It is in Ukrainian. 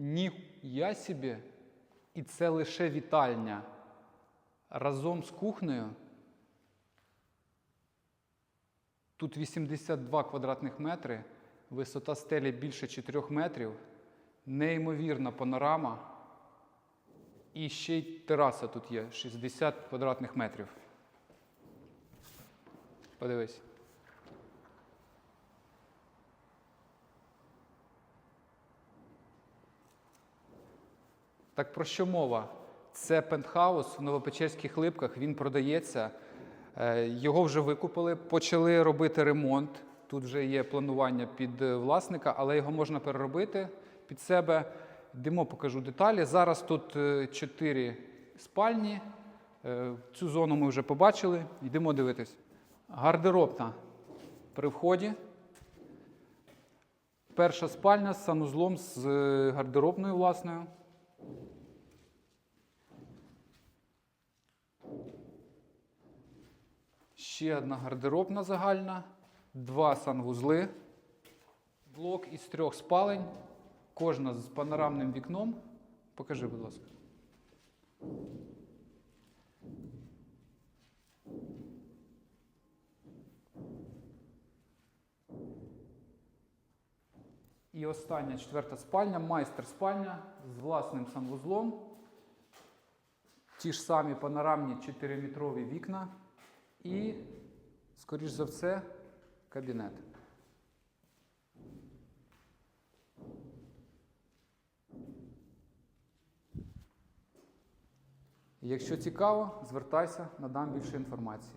Ніхуя собі. І це лише вітальня. Разом з кухнею. Тут 82 квадратних метри, висота стелі більше 4 метрів, неймовірна панорама. І ще й тераса тут є 60 квадратних метрів. Подивись. Так про що мова? Це пентхаус в Новопечерських липках, він продається. Е, Його вже викупили, почали робити ремонт. Тут вже є планування під е, власника, але його можна переробити під себе. Йдемо, покажу деталі. Зараз тут е, чотири спальні. Цю зону ми вже побачили. Йдемо дивитись. Гардеробна при вході. Перша спальня з санузлом з гардеробною власною. Ще одна гардеробна загальна, два санвузли, блок із трьох спалень, кожна з панорамним вікном. Покажи, будь ласка. І остання четверта спальня, майстер спальня з власним санвузлом. Ті ж самі панорамні 4-метрові вікна і, скоріш за все, кабінет. Якщо цікаво, звертайся, надам більше інформації.